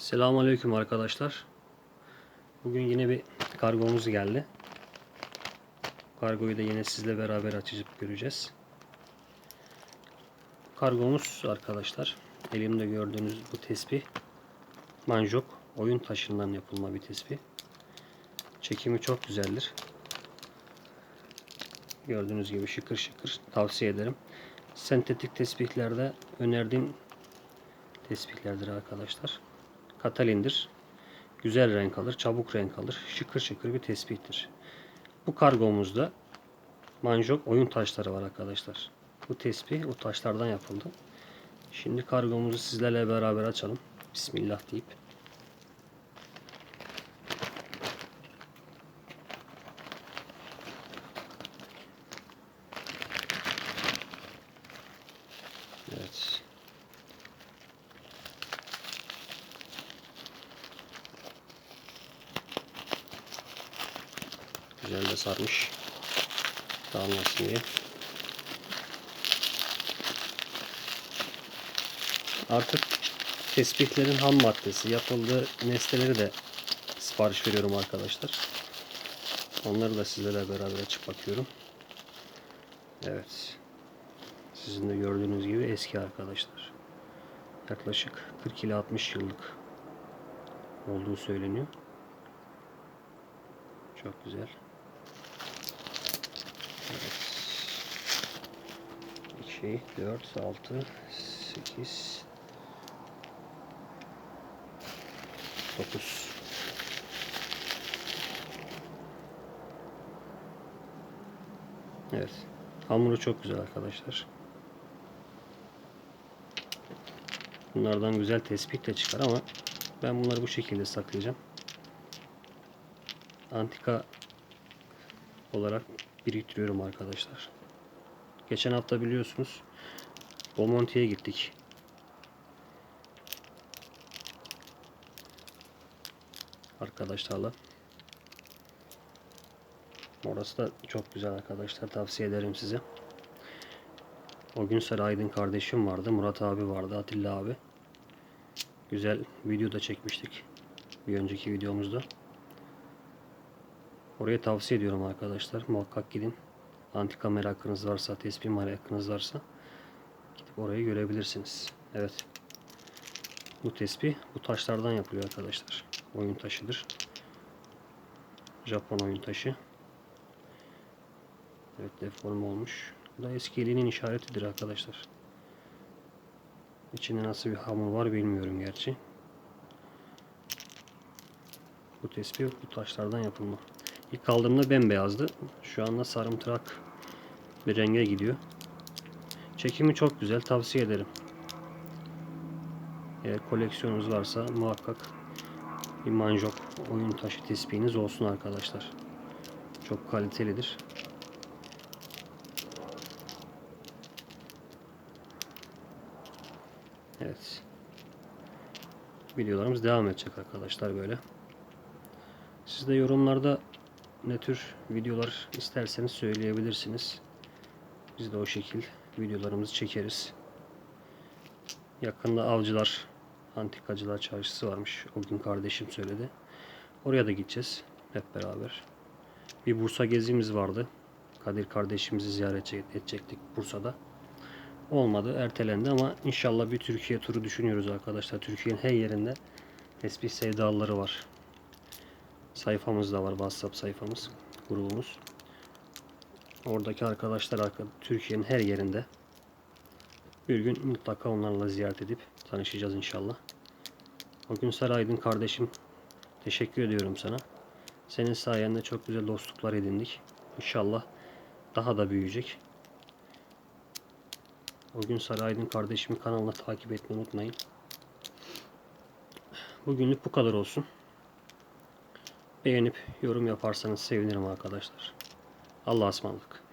Selamünaleyküm arkadaşlar. Bugün yine bir kargomuz geldi. Kargoyu da yine sizle beraber açıp göreceğiz. Kargomuz arkadaşlar. Elimde gördüğünüz bu tespih manjok oyun taşından yapılma bir tespih. Çekimi çok güzeldir. Gördüğünüz gibi şıkır şıkır tavsiye ederim. Sentetik tespihlerde önerdiğim tespihlerdir arkadaşlar. Katalindir. Güzel renk alır, çabuk renk alır. Şıkır şıkır bir tespihtir. Bu kargomuzda manjok oyun taşları var arkadaşlar. Bu tespih o taşlardan yapıldı. Şimdi kargomuzu sizlerle beraber açalım. Bismillah deyip. Evet. Güzel de sarmış. Dağılmasın diye. Artık tespihlerin ham maddesi, yapıldığı nesneleri de sipariş veriyorum arkadaşlar. Onları da sizlerle beraber açıp bakıyorum. Evet. Sizin de gördüğünüz gibi eski arkadaşlar. Yaklaşık 40 ile 60 yıllık olduğu söyleniyor. Çok güzel. Evet. 2, 4, 6, 8, 9. Evet. Hamuru çok güzel arkadaşlar. Bunlardan güzel tespit de çıkar ama ben bunları bu şekilde saklayacağım. Antika olarak biriktiriyorum arkadaşlar. Geçen hafta biliyorsunuz Bomonti'ye gittik. Arkadaşlarla. Orası da çok güzel arkadaşlar. Tavsiye ederim size. O gün Sarı Aydın kardeşim vardı. Murat abi vardı. Atilla abi. Güzel video da çekmiştik. Bir önceki videomuzda. Oraya tavsiye ediyorum arkadaşlar. Muhakkak gidin. Antika merakınız varsa, tespih merakınız varsa gidip orayı görebilirsiniz. Evet. Bu tespih bu taşlardan yapılıyor arkadaşlar. Oyun taşıdır. Japon oyun taşı. Evet deforme olmuş. Bu da eski elinin işaretidir arkadaşlar. İçinde nasıl bir hamur var bilmiyorum gerçi. Bu tespih bu taşlardan yapılma. İlk aldığımda bembeyazdı. Şu anda sarımtırak bir renge gidiyor. Çekimi çok güzel. Tavsiye ederim. Eğer koleksiyonunuz varsa muhakkak bir manjok oyun taşı tespihiniz olsun arkadaşlar. Çok kalitelidir. Evet. Videolarımız devam edecek arkadaşlar böyle. Siz de yorumlarda ne tür videolar isterseniz söyleyebilirsiniz. Biz de o şekil videolarımızı çekeriz. Yakında avcılar, antikacılar çarşısı varmış. O gün kardeşim söyledi. Oraya da gideceğiz hep beraber. Bir Bursa gezimiz vardı. Kadir kardeşimizi ziyaret edecektik Bursa'da. Olmadı, ertelendi ama inşallah bir Türkiye turu düşünüyoruz arkadaşlar. Türkiye'nin her yerinde tespih sevdalıları var. Sayfamız da var, WhatsApp sayfamız, grubumuz. Oradaki arkadaşlar Türkiye'nin her yerinde. Bir gün mutlaka onlarla ziyaret edip tanışacağız inşallah. O gün Saraydın kardeşim teşekkür ediyorum sana. Senin sayende çok güzel dostluklar edindik. İnşallah daha da büyüyecek. O gün Saraydın kardeşimin kanalına takip etmeyi unutmayın. Bugünlük bu kadar olsun. Beğenip yorum yaparsanız sevinirim arkadaşlar. Allah'a ısmarladık.